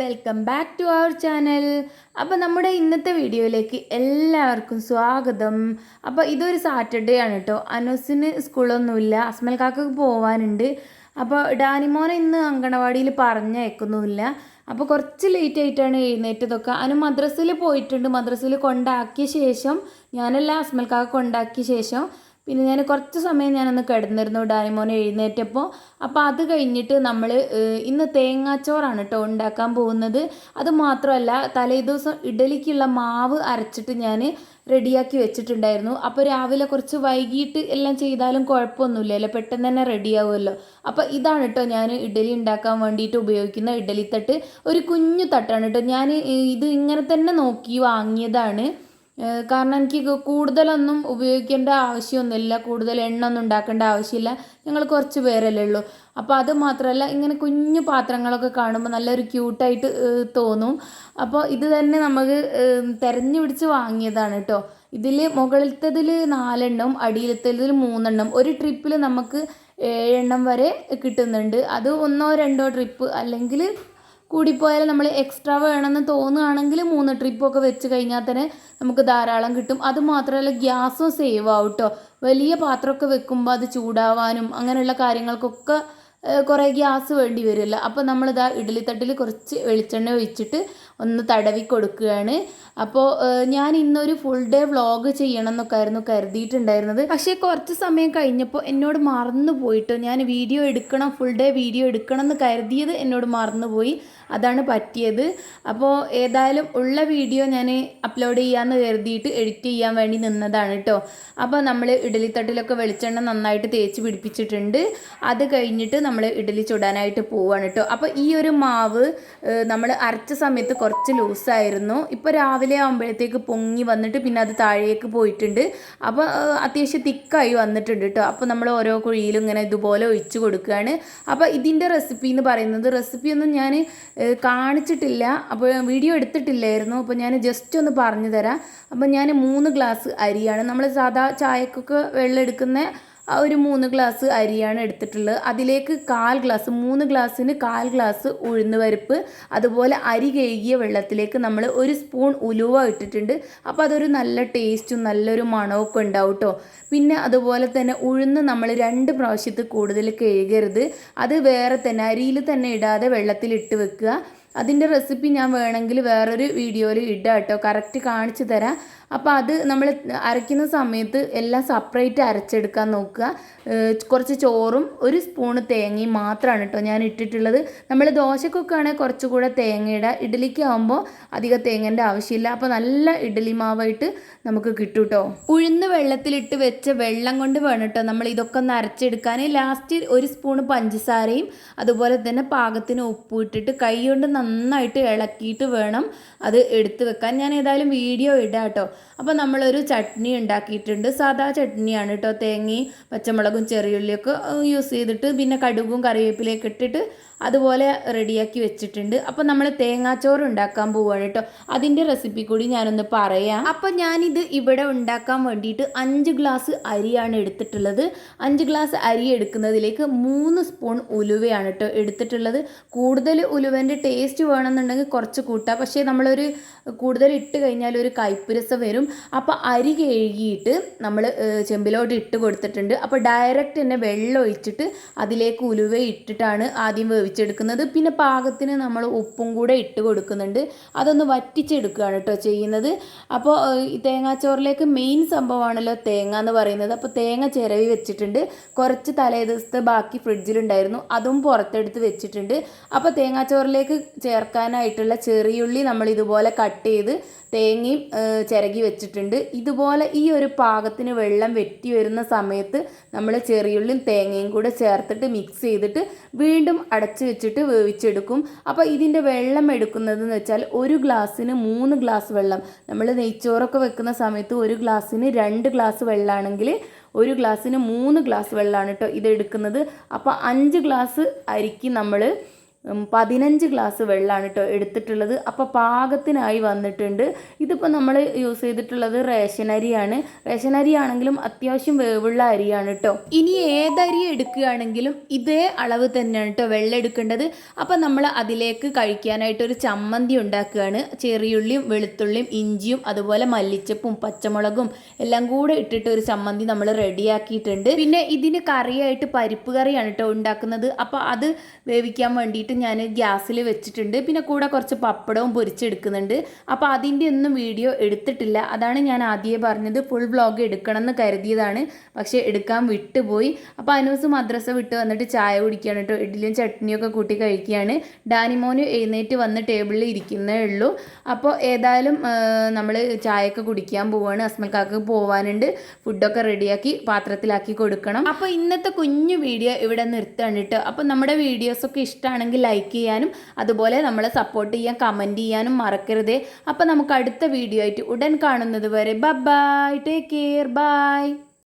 Welcome back to our channel അപ്പോൾ നമ്മുടെ ഇന്നത്തെ വീഡിയോയിലേക്ക് എല്ലാവർക്കും സ്വാഗതം. അപ്പോൾ ഇതൊരു സാറ്റർഡേ ആണ് കേട്ടോ അനൂസിന് സ്കൂളൊന്നുമില്ല. അസ്മൽ കാക്കക്ക് പോവാനുണ്ട്. അപ്പോൾ ഡാനിമോനെ ഇന്ന് അങ്കണവാടിയിൽ പറഞ്ഞയക്കുന്നുമില്ല അപ്പോൾ കുറച്ച് ലേറ്റ് ആയിട്ടാണ് എഴുന്നേറ്റതൊക്കെ. അനു മദ്രസയിൽ പോയിട്ടുണ്ട്. മദ്രസയിൽ കൊണ്ടാക്കിയ ശേഷം ഞാനെല്ലാം അസ്മൽ കാക്ക കൊണ്ടാക്കിയ ശേഷം പിന്നെ ഞാൻ കുറച്ച് സമയം ഞാനൊന്ന് കിടന്നിരുന്നു ഡാനിമോനെ എഴുന്നേറ്റപ്പോൾ അപ്പോൾ അത് കഴിഞ്ഞിട്ട് നമ്മൾ ഇന്ന് തേങ്ങാച്ചോറാണ് കേട്ടോ ഉണ്ടാക്കാൻ പോകുന്നത്. അത് മാത്രമല്ല തലേദിവസം ഇഡലിക്കുള്ള മാവ് അരച്ചിട്ട് ഞാൻ റെഡിയാക്കി വെച്ചിട്ടുണ്ടായിരുന്നു. അപ്പോൾ രാവിലെ കുറച്ച് വൈകിട്ട് എല്ലാം ചെയ്താലും കുഴപ്പമൊന്നുമില്ലല്ലോ പെട്ടെന്ന് തന്നെ റെഡിയാവുമല്ലോ. അപ്പോൾ ഇതാണ് കേട്ടോ ഞാൻ ഇഡലി ഉണ്ടാക്കാൻ വേണ്ടിയിട്ട് ഉപയോഗിക്കുന്ന ഇഡലി തട്ട് ഒരു കുഞ്ഞു തട്ടാണ് കേട്ടോ ഞാൻ ഇത് ഇങ്ങനെ തന്നെ നോക്കി വാങ്ങിയതാണ്. കാരണം എനിക്ക് കൂടുതലൊന്നും ഉപയോഗിക്കേണ്ട ആവശ്യമൊന്നുമില്ല. കൂടുതൽ എണ്ണ ഒന്നും ഉണ്ടാക്കേണ്ട ആവശ്യമില്ല. ഞങ്ങൾ കുറച്ച് പേരല്ലേ ഉള്ളൂ. അപ്പോൾ അത് മാത്രമല്ല ഇങ്ങനെ കുഞ്ഞു പാത്രങ്ങളൊക്കെ കാണുമ്പോൾ നല്ലൊരു ക്യൂട്ടായിട്ട് തോന്നും. അപ്പോൾ ഇത് തന്നെ നമുക്ക് തെരഞ്ഞു പിടിച്ച് വാങ്ങിയതാണ് കേട്ടോ ഇതിൽ മുകളിലത്തതിൽ നാലെണ്ണം അടിയിലത്തതിൽ മൂന്നെണ്ണം. ഒരു ട്രിപ്പിൽ നമുക്ക് ഏഴെണ്ണം വരെ കിട്ടുന്നുണ്ട്. അത് ഒന്നോ രണ്ടോ ട്രിപ്പ് അല്ലെങ്കിൽ കൂടിപ്പോയാൽ നമ്മൾ എക്സ്ട്രാ വേണമെന്ന് തോന്നുകയാണെങ്കിൽ മൂന്ന് ട്രിപ്പൊക്കെ വെച്ച് കഴിഞ്ഞാൽ തന്നെ നമുക്ക് ധാരാളം കിട്ടും. അത് മാത്രമല്ല ഗ്യാസും സേവ് ആവും കേട്ടോ വലിയ പാത്രമൊക്കെ വെക്കുമ്പോൾ അത് ചൂടാവാനും അങ്ങനെയുള്ള കാര്യങ്ങൾക്കൊക്കെ കുറേ ഗ്യാസ് വേണ്ടി വരില്ല. അപ്പോൾ നമ്മളിതാ ഇഡ്ഡലിത്തട്ടിൽ കുറച്ച് വെളിച്ചെണ്ണ ഒഴിച്ചിട്ട് ഒന്ന് തടവി കൊടുക്കുകയാണ്. അപ്പോൾ ഞാൻ ഇന്നൊരു ഫുൾ ഡേ വ്ളോഗ് ചെയ്യണം എന്നൊക്കെ ആയിരുന്നു കരുതിയിട്ടുണ്ടായിരുന്നത്. പക്ഷേ കുറച്ച് സമയം കഴിഞ്ഞപ്പോൾ എന്നോട് മറന്നു പോയിട്ടോ. ഞാൻ വീഡിയോ എടുക്കണം ഫുൾ ഡേ വീഡിയോ എടുക്കണം എന്ന് കരുതിയത് എന്നോട് മറന്നുപോയി അതാണ് പറ്റിയത്. അപ്പോൾ ഏതായാലും ഉള്ള വീഡിയോ ഞാൻ അപ്ലോഡ് ചെയ്യാമെന്ന് കരുതിയിട്ട് എഡിറ്റ് ചെയ്യാൻ വേണ്ടി നിന്നതാണ് കേട്ടോ അപ്പോൾ നമ്മൾ ഇഡലിത്തട്ടിലൊക്കെ വെളിച്ചെണ്ണ നന്നായിട്ട് തേച്ച് പിടിപ്പിച്ചിട്ടുണ്ട്. അത് കഴിഞ്ഞിട്ട് നമ്മൾ ഇഡലി ചുടാനായിട്ട് പോവാണ് കേട്ടോ അപ്പോൾ ഈ ഒരു മാവ് നമ്മൾ അരച്ച സമയത്ത് കുറച്ച് ലൂസായിരുന്നു. ഇപ്പോൾ രാവിലെ ആകുമ്പോഴത്തേക്ക് പൊങ്ങി വന്നിട്ട് പിന്നെ അത് താഴേക്ക് പോയിട്ടുണ്ട്. അപ്പോൾ അത്യാവശ്യം തിക്കായി വന്നിട്ടുണ്ട് കേട്ടോ അപ്പോൾ നമ്മൾ ഓരോ കുഴിയിലും ഇങ്ങനെ ഇതുപോലെ ഒഴിച്ചു കൊടുക്കുകയാണ്. അപ്പോൾ ഇതിന്റെ റെസിപ്പി എന്ന് പറയുന്നത് റെസിപ്പിയൊന്നും ഞാൻ കാണിച്ചിട്ടില്ല. അപ്പോൾ വീഡിയോ എടുത്തിട്ടില്ലായിരുന്നു. അപ്പോൾ ഞാൻ ജസ്റ്റ് ഒന്ന് പറഞ്ഞു തരാം. അപ്പോൾ ഞാൻ മൂന്ന് ഗ്ലാസ് അരിയാണ്. നമ്മൾ സാധാ ചായക്കൊക്കെ വെള്ളം എടുക്കുന്ന ഒരു മൂന്ന് ഗ്ലാസ് അരിയാണ് എടുത്തിട്ടുള്ളത്. അതിലേക്ക് കാൽ ഗ്ലാസ് മൂന്ന് ഗ്ലാസ്സിന് കാൽ ഗ്ലാസ് ഉഴുന്ന് പരിപ്പ് അതുപോലെ അരി കഴുകിയ വെള്ളത്തിലേക്ക് നമ്മൾ ഒരു സ്പൂൺ ഉലുവ ഇട്ടിട്ടുണ്ട്. അപ്പോൾ അതൊരു നല്ല ടേസ്റ്റും നല്ലൊരു മണമൊക്കെ ഉണ്ടാവും കേട്ടോ പിന്നെ അതുപോലെ തന്നെ ഉഴുന്ന് നമ്മൾ രണ്ട് പ്രാവശ്യത്തിൽ കൂടുതൽ കഴുകരുത്. അത് വേറെ തന്നെ അരിയിൽ തന്നെ ഇടാതെ വെള്ളത്തിൽ ഇട്ട് വെക്കുക. അതിന്റെ റെസിപ്പി ഞാൻ വേണമെങ്കിൽ വേറൊരു വീഡിയോയിൽ ഇടാം കേട്ടോ കറക്റ്റ് കാണിച്ചു തരാം. അപ്പോൾ അത് നമ്മൾ അരയ്ക്കുന്ന സമയത്ത് എല്ലാം സെപ്പറേറ്റ് അരച്ചെടുക്കാൻ നോക്കുക. കുറച്ച് ചോറും ഒരു സ്പൂണ് തേങ്ങയും മാത്രമാണ് കേട്ടോ ഞാൻ ഇട്ടിട്ടുള്ളത്. നമ്മൾ ദോശക്കൊക്കെ ആണെങ്കിൽ കുറച്ചുകൂടെ തേങ്ങ ഇടുക ഇഡ്ഡലിക്ക് ആകുമ്പോൾ അധികം തേങ്ങേന്റെ ആവശ്യമില്ല. അപ്പോൾ നല്ല ഇഡ്ഡലി മാവായിട്ട് നമുക്ക് കിട്ടും കേട്ടോ ഉഴുന്ന് വെള്ളത്തിലിട്ട് വെച്ച വെള്ളം കൊണ്ട് വേണം കേട്ടോ നമ്മൾ ഇതൊക്കെ ഒന്ന് അരച്ചെടുക്കാൻ ലാസ്റ്റ് ഒരു സ്പൂണ് പഞ്ചസാരയും അതുപോലെ തന്നെ പാകത്തിന് ഉപ്പ് ഇട്ടിട്ട് കൈ കൊണ്ട് നന്നായിട്ട് ഇളക്കിയിട്ട് വേണം അത് എടുത്ത് വെക്കാൻ. ഞാൻ ഏതായാലും വീഡിയോ ഇടാം കേട്ടോ അപ്പോൾ നമ്മളൊരു ചട്നി ഉണ്ടാക്കിയിട്ടുണ്ട്. സാധാ ചട്നിയാണ് കേട്ടോ തേങ്ങയും പച്ചമുളകും ചെറിയുള്ളിയൊക്കെ യൂസ് ചെയ്തിട്ട് പിന്നെ കടുകും കറിവേപ്പിലയൊക്കെ ഇട്ടിട്ട് അതുപോലെ റെഡിയാക്കി വെച്ചിട്ടുണ്ട്. അപ്പോൾ നമ്മൾ തേങ്ങാച്ചോറ് ഉണ്ടാക്കാൻ പോവുകയാണ് കേട്ടോ അതിന്റെ റെസിപ്പി കൂടി ഞാനൊന്ന് പറയാം. അപ്പോൾ ഞാനിത് ഇവിടെ ഉണ്ടാക്കാൻ വേണ്ടിയിട്ട് അഞ്ച് ഗ്ലാസ് അരിയാണ് എടുത്തിട്ടുള്ളത്. അഞ്ച് ഗ്ലാസ് അരി എടുക്കുന്നതിലേക്ക് മൂന്ന് സ്പൂൺ ഉലുവയാണ് കേട്ടോ എടുത്തിട്ടുള്ളത്. കൂടുതൽ ഉലുവന്റെ ടേസ്റ്റ് വേണമെന്നുണ്ടെങ്കിൽ കുറച്ച് കൂട്ടാം. പക്ഷേ നമ്മളൊരു കൂടുതൽ ഇട്ട് കഴിഞ്ഞാൽ ഒരു കയ്പ്പ് വരും. അപ്പോൾ അരി കഴുകിയിട്ട് നമ്മൾ ചെമ്പിലോട്ട് ഇട്ട് കൊടുത്തിട്ടുണ്ട്. അപ്പോൾ ഡയറക്റ്റ് തന്നെ വെള്ളം ഒഴിച്ചിട്ട് അതിലേക്ക് ഉലുവ ഇട്ടിട്ടാണ് ആദ്യം വേവിച്ചെടുക്കുന്നത് പിന്നെ പാകത്തിന് നമ്മൾ ഉപ്പും കൂടെ ഇട്ട് കൊടുക്കുന്നുണ്ട്. അതൊന്ന് വറ്റിച്ചെടുക്കുകയാണ് കേട്ടോ ചെയ്യുന്നത്. അപ്പോൾ തേങ്ങാച്ചോറിലേക്ക് മെയിൻ സംഭവമാണല്ലോ തേങ്ങ എന്ന് പറയുന്നത്. അപ്പോൾ തേങ്ങ ചിരവി വെച്ചിട്ടുണ്ട്. കുറച്ച് തലേ ദിവസത്തെ ബാക്കി ഫ്രിഡ്ജിലുണ്ടായിരുന്നു. അതും പുറത്തെടുത്ത് വെച്ചിട്ടുണ്ട്. അപ്പോൾ തേങ്ങാച്ചോറിലേക്ക് ചേർക്കാനായിട്ടുള്ള ചെറിയുള്ളി നമ്മൾ ഇതുപോലെ കട്ട് ചെയ്ത് തേങ്ങയും ചിരകി വെച്ചിട്ടുണ്ട്. ഇതുപോലെ ഈ ഒരു പാകത്തിന് വെള്ളം വെറ്റി വരുന്ന സമയത്ത് നമ്മൾ ചെറിയുള്ളിയും തേങ്ങയും കൂടെ ചേർത്തിട്ട് മിക്സ് ചെയ്തിട്ട് വീണ്ടും അടച്ച് വെച്ചിട്ട് വേവിച്ചെടുക്കും. അപ്പോൾ ഇതിന്റെ വെള്ളം എടുക്കുന്നതെന്ന് വെച്ചാൽ ഒരു ഗ്ലാസ്സിന് മൂന്ന് ഗ്ലാസ് വെള്ളം. നമ്മൾ നെയ്ച്ചോറൊക്കെ വെക്കുന്ന സമയത്ത് ഒരു ഗ്ലാസ്സിന് രണ്ട് ഗ്ലാസ് വെള്ളമാണെങ്കിൽ ഒരു ഗ്ലാസ്സിന് മൂന്ന് ഗ്ലാസ് വെള്ളമാണ് കേട്ടോ ഇത് എടുക്കുന്നത്. അപ്പോൾ അഞ്ച് ഗ്ലാസ് അരിക്ക് നമ്മൾ പതിനഞ്ച് ഗ്ലാസ് വെള്ളമാണ് കേട്ടോ എടുത്തിട്ടുള്ളത്. അപ്പോൾ പാകത്തിനായി വന്നിട്ടുണ്ട്. ഇതിപ്പോൾ നമ്മൾ യൂസ് ചെയ്തിട്ടുള്ളത് റേഷൻ അരിയാണ്. റേഷൻ അരി ആണെങ്കിലും അത്യാവശ്യം വേവുള്ള അരിയാണ് കേട്ടോ ഇനി ഏതരി എടുക്കുകയാണെങ്കിലും ഇതേ അളവ് തന്നെയാണ് കേട്ടോ വെള്ളം എടുക്കേണ്ടത്. അപ്പോൾ നമ്മൾ അതിലേക്ക് കഴിക്കാനായിട്ട് ഒരു ചമ്മന്തി ഉണ്ടാക്കുകയാണ്. ചെറിയുള്ളിയും വെളുത്തുള്ളിയും ഇഞ്ചിയും അതുപോലെ മല്ലിച്ചപ്പും പച്ചമുളകും എല്ലാം കൂടെ ഇട്ടിട്ട് ഒരു ചമ്മന്തി നമ്മൾ റെഡിയാക്കിയിട്ടുണ്ട്. പിന്നെ ഇതിന് കറിയായിട്ട് പരിപ്പ് കറിയാണ് കേട്ടോ ഉണ്ടാക്കുന്നത്. അപ്പോൾ അത് വേവിക്കാൻ വേണ്ടിയിട്ട് ഞാൻ ഗ്യാസിൽ വെച്ചിട്ടുണ്ട്. പിന്നെ കൂടെ കുറച്ച് പപ്പടവും പൊരിച്ചെടുക്കുന്നുണ്ട്. അപ്പോൾ അതിന്റെ ഒന്നും വീഡിയോ എടുത്തിട്ടില്ല. അതാണ് ഞാൻ ആദ്യമേ പറഞ്ഞത്. ഫുൾ വ്ളോഗ് എടുക്കണം എന്ന് കരുതിയതാണ്. പക്ഷേ എടുക്കാൻ വിട്ടുപോയി. അപ്പോൾ അനൂസ് മദ്രസ വിട്ട് വന്നിട്ട് ചായ കുടിക്കുകയാണ് കേട്ടോ. ഇഡ്ഡലിയും ചട്നിയൊക്കെ കൂട്ടി കഴിക്കുകയാണ്. ഡാനിമോന് എഴുന്നേറ്റ് വന്ന് ടേബിളിൽ ഇരിക്കുന്നേ ഉള്ളൂ. അപ്പോൾ ഏതായാലും നമ്മൾ ചായയൊക്കെ കുടിക്കാൻ പോവുകയാണ് അസ്മൽക്കാക്ക് പോവാനുണ്ട്. ഫുഡൊക്കെ റെഡിയാക്കി പാത്രത്തിലാക്കി കൊടുക്കണം. അപ്പോൾ ഇന്നത്തെ കുഞ്ഞു വീഡിയോ ഇവിടെ നിർത്തുകയാണ് കേട്ടോ. അപ്പോൾ നമ്മുടെ വീഡിയോസൊക്കെ ഇഷ്ടമാണെങ്കിൽ ലൈക്ക് ചെയ്യാനും അതുപോലെ നമ്മളെ സപ്പോർട്ട് ചെയ്യാൻ കമന്റ് ചെയ്യാനും മറക്കരുതേ. അപ്പോൾ നമുക്ക് അടുത്ത വീഡിയോ ആയിട്ട് ഉടൻ കാണുന്നത് വരെ ബൈ ടേക്ക് കെയർ ബൈ